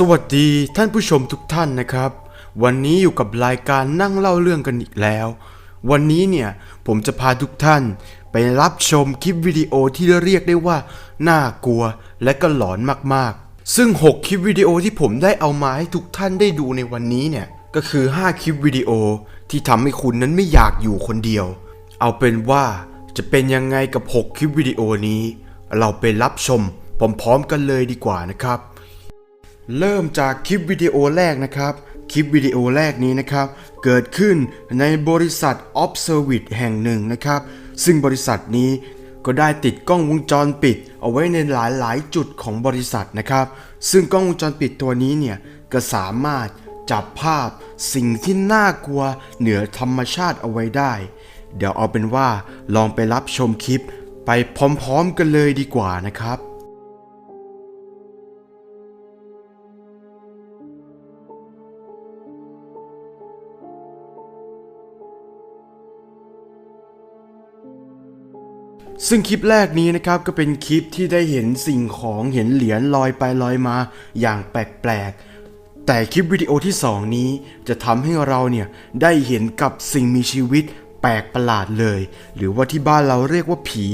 สวัสดีท่านผู้ชมทุกท่านนะครับ วันนี้อยู่กับรายการนั่งเล่าเรื่องกันอีกแล้ว วันนี้เนี่ยผมจะพาทุกท่านไปรับชมคลิปวิดีโอที่เรียกได้ว่าน่ากลัวและก็หลอนมากๆ ซึ่ง 6 คลิปวิดีโอที่ผมได้เอามาให้ทุกท่านได้ดูในวันนี้เนี่ยก็คือ 5 คลิปวิดีโอที่ทำให้คุณนั้นไม่อยากอยู่คนเดียว เอาเป็นว่าจะเป็นยังไงกับ 6 คลิปวิดีโอนี้ เราไปรับชมพร้อมๆกันเลยดีกว่านะครับ เริ่มจากคลิปวิดีโอแรกนะครับ คลิปวิดีโอแรกนี้นะครับ เกิดขึ้นในบริษัท o b s e r v i c e แห่งหนึ่งนะครับ ซึ่งบริษัทนี้ก็ได้ติดกล้องวงจรปิด เอาไว้ในหลายๆ จุดของบริษัทนะครับ ซึ่งกล้องวงจรปิดตัวนี้เนี่ยก็สามารถจับภาพสิ่งที่น่ากลัวเหนือธรรมชาติเอาไว้ได้ เดี๋ยวเอาเป็นว่าลองไปรับชมคลิปไปพร้อมๆกันเลยดีกว่านะครับ ซึ่งคลิปแรกนี้นะครับก็เป็นคลิปที่ได้เห็นสิ่งของเห็นเหรียญลอยไปลอยมาอย่างแปลกๆ แต่คลิปวิดีโอที่ 2 นี้จะทำให้เราเนี่ยได้เห็นกับสิ่งมีชีวิตแปลกประหลาดเลย หรือว่าที่บ้านเราเรียกว่าผี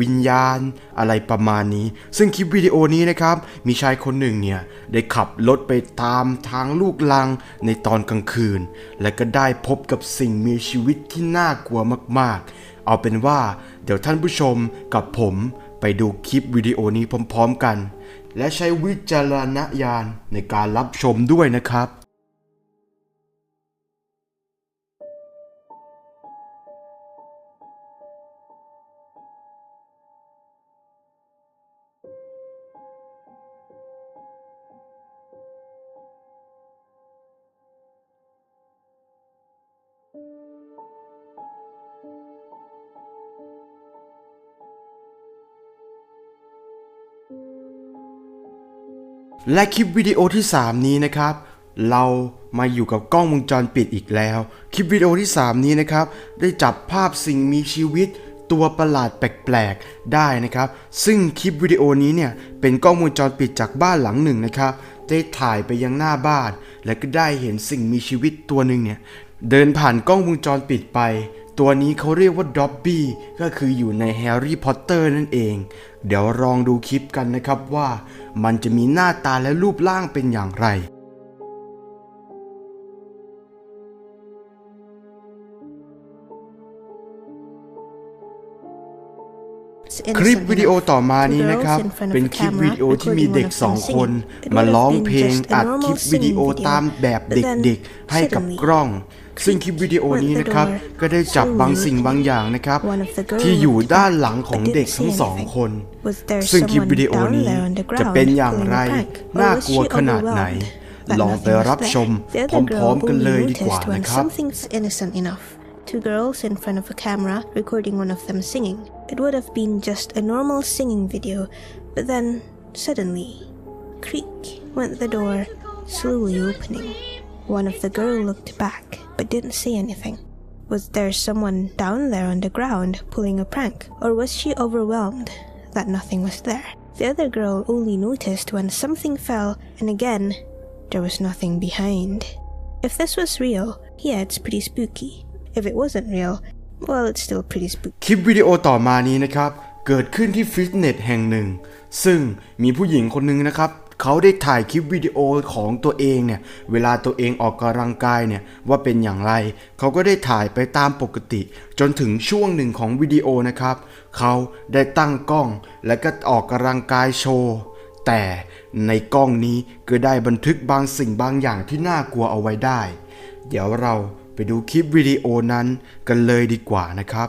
วิญญาณ อะไรประมาณนี้ ซึ่งคลิปวิดีโอนี้นะครับ มีชายคนหนึ่งเนี่ย ได้ขับรถไปตามทางลูกลังในตอนกลางคืน และก็ได้พบกับสิ่งมีชีวิตที่น่ากลัวมากๆ เอาเป็นว่า เดี๋ยวท่านผู้ชมกับผมไปดูคลิปวิดีโอนี้พร้อมๆกัน และใช้วิจารณญาณในการรับชมด้วยนะครับ และคลิปวิดีโอที่ 3 นี้นะครับ เรามาอยู่กับกล้องวงจรปิดอีกแล้ว คลิปวิดีโอที่ 3 นี้นะครับ ได้จับภาพสิ่งมีชีวิต ตัวประหลาดแปลกๆได้นะครับ ซึ่งคลิปวิดีโอนี้เนี่ยเป็นกล้องวงจรปิดจากบ้านหลังหนึ่งนะครับ ได้ถ่ายไปยังหน้าบ้าน และก็ได้เห็นสิ่งมีชีวิตตัวหนึ่งเนี่ยเดินผ่านกล้องวงจรปิดไป ตัวนี้เขาเรียกว่าด็อบบี้ก็คืออยู่ในแฮร์รี่พอตเตอร์นั่นเอง เดี๋ยวลองดูคลิปกันนะครับว่ามันจะมีหน้าตาและรูปร่างเป็นอย่างไร คลิปวิดีโอต่อมานี้นะครับ เป็นคลิปวิดีโอที่มีเด็กสองคน มาร้องเพลงอัดคลิปวิดีโอตามแบบเด็กๆ ให้กับกล้อง ซึ่งคลิปวิดีโอนี้นะครับ ก็ได้จับบางสิ่งบางอย่างนะครับ ที่อยู่ด้านหลังของเด็กทั้งสองคน ซึ่งคลิปวิดีโอนี้จะเป็นอย่างไร น่ากลัวขนาดไหน ลองไปรับชมพร้อมๆกันเลยดีกว่านะครับ Something's innocent enough. Two girls in front of a camera recording one of them singing. It would have been just a normal singing video, but then suddenly, creak went the door, slowly opening. One of the girl looked back but didn't say anything. Was there someone down there on the ground pulling a prank, or was she overwhelmed that nothing was there? The other girl only noticed when something fell, and again, there was nothing behind. If this was real, yeah, it's pretty spooky. If it wasn't real, well, it's still pretty spooky. คลิปวิดีโอต่อมานี้นะครับ เกิดขึ้นที่ฟิตเนสแห่งหนึ่ง ซึ่งมีผู้หญิงคนหนึ่งนะครับเขาได้ถ่ายคลิปวิดีโอของตัวเองเนี่ย เวลาตัวเองออกกำลังกายเนี่ยว่าเป็นอย่างไร เขาก็ได้ถ่ายไปตามปกติ จนถึงช่วงหนึ่งของวิดีโอนะครับ เขาได้ตั้งกล้องและก็ออกกำลังกายโชว์ แต่ในกล้องนี้ก็ได้บันทึกบางสิ่งบางอย่างที่น่ากลัวเอาไว้ได้ เดี๋ยวเรา ไปดูคลิปวิดีโอนั้นกันเลยดีกว่านะครับ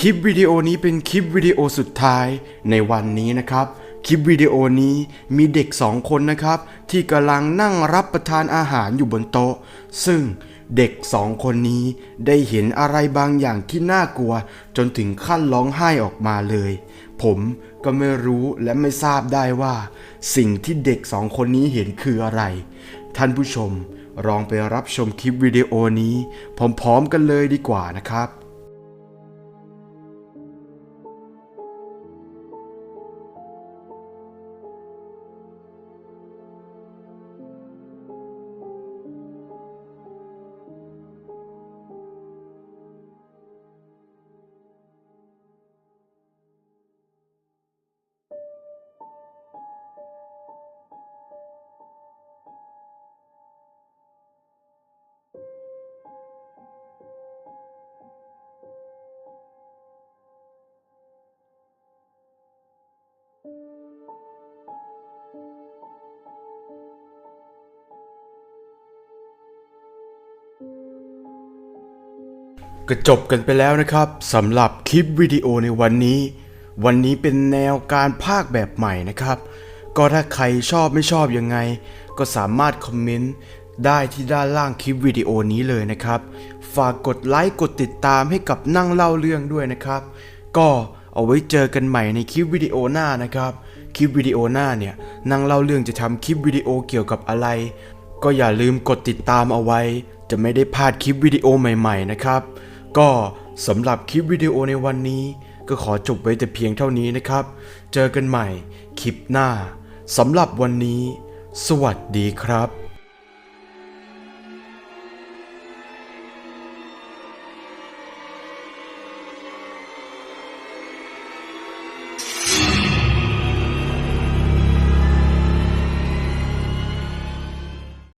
คลิปวิดีโอนี้เป็นคลิปวิดีโอสุดท้ายในวันนี้นะครับ คลิปวิดีโอนี้มีเด็กสองคนนะครับ ที่กำลังนั่งรับประทานอาหารอยู่บนโต๊ะ ซึ่งเด็กสองคนนี้ได้เห็นอะไรบางอย่างที่น่ากลัว จนถึงขั้นร้องไห้ออกมาเลย ผมก็ไม่รู้และไม่ทราบได้ว่า สิ่งที่เด็กสองคนนี้เห็นคืออะไร ท่านผู้ชมลองไปรับชมคลิปวิดีโอนี้พร้อมๆกันเลยดีกว่านะครับ ก็จบกันไปแล้วนะครับสำหรับคลิปวิดีโอในวันนี้ วันนี้เป็นแนวการภาคแบบใหม่นะครับ ก็ถ้าใครชอบไม่ชอบยังไง ก็สามารถคอมเมนต์ได้ที่ด้านล่างคลิปวิดีโอนี้เลยนะครับ ฝากกดไลค์กดติดตามให้กับนั่งเล่าเรื่องด้วยนะครับ ก็เอาไว้เจอกันใหม่ในคลิปวิดีโอหน้านะครับ คลิปวิดีโอหน้าเนี่ยนั่งเล่าเรื่องจะทำคลิปวิดีโอเกี่ยวกับอะไร ก็อย่าลืมกดติดตามเอาไว้ จะไม่ได้พลาดคลิปวิดีโอใหม่ ๆ นะครับ ก็สำหรับคลิปวิดีโอในวันนี้ก็ขอจบไว้แต่เพียงเท่านี้นะครับ เจอกันใหม่คลิปหน้าสำหรับวันนี้ สวัสดีครับ